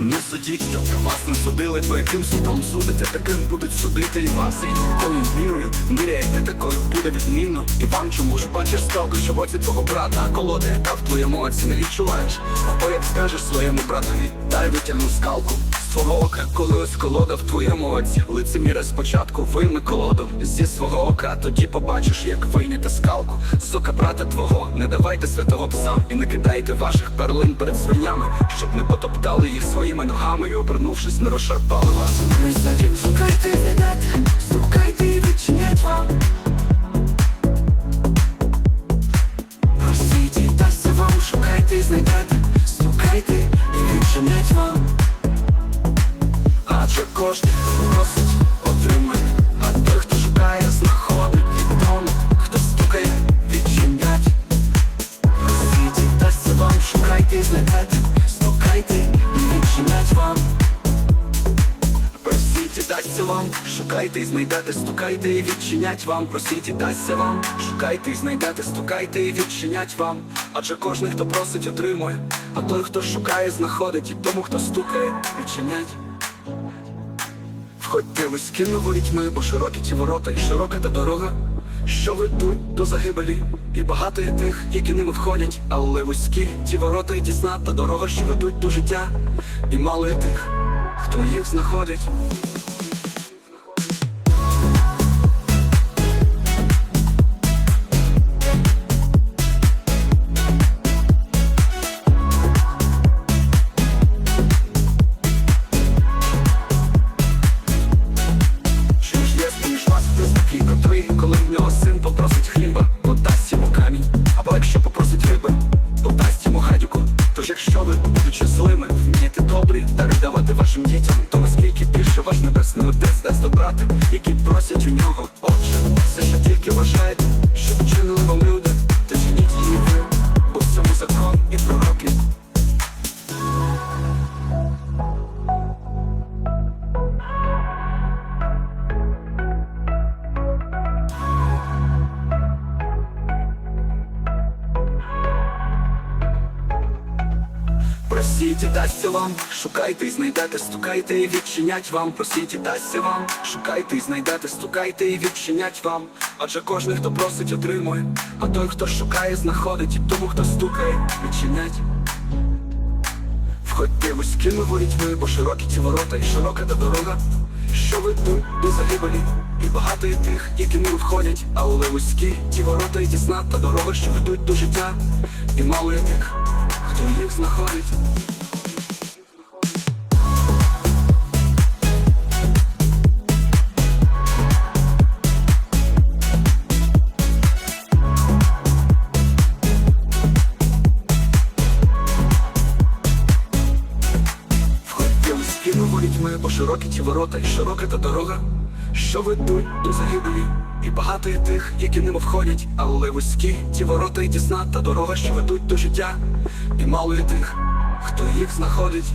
Не судіть, що вас не судили, бо яким судом судите, таким будуть судити і вас. І тою мірою міряєте, такою буде відмінно. І вам чому ж бачиш скалку, що в оці твого брата, а яка в твоєму оці не відчуваєш. Або як скажеш своєму братові, дай витягну скалку. З твого ока, коли ось колода в твоєму оці Лицеміра спочатку вийми колоду зі свого ока, тоді побачиш, як вийняти скалку З брата твого, не давайте святого пса І не кидайте ваших перлин перед свинями Щоб не потоптали їх своїми ногами І обернувшись, не розшарпали вас шукайте, знайдете, стукайте і відчинять вам. Просіть дасться вам, шукайте і знайдете, стукайте і відчинять вам. Кожен просить, отримує А той, хто шукає, знаходить. І хто стукає, відчинять. Просіть дасться вам, шукайте знайдете, стукайте відчинять вам. Просіть дасться вам, шукайте знайдете, стукайте і відчинять вам, просіть і дасться вам, шукайте і знайдете, стукайте і відчинять вам. Адже кожен, хто просить, отримує, а той, хто шукає, знаходить, і тому, хто стукає, відчинять. Входьте вузькі ворітьми, бо широкі ті ворота, і широка та дорога, що ведуть до загибелі, і багато є тих, які ними входять, але вузькі ті ворота і тісна та дорога, що ведуть до життя, і мало є тих, хто їх знаходить. Дари вашим дітям, то наскільки більше ваш небесний отець дасть добрати, які просять у нього. Отже, все, що тільки вважаєте, Просіть і дасться вам, шукайте і знайдете, стукайте і відчинять вам, просіть і дасться вам, шукайте і знайдете, стукайте і відчинять вам. Адже кожен, хто просить, отримує, а той, хто шукає, знаходить, і тому, хто стукає, відчинять. Входьте вузькими ворітьми, бо широкі ті ворота і широка та дорога, що ведуть до загибелі, і багато є тих, які не входять, але вузькі ті ворота і тісна та дорога, що ведуть до життя, і мало є тих, хто їх знаходить. Входьте вузькими ворітьми, бо широкі ті ворота і широка та дорога, Що ведуть до загибелі, і багато є тих, які ними входять, але вузькі ті ворота і тісна та дорога, що ведуть до життя, і мало є тих, хто їх знаходить.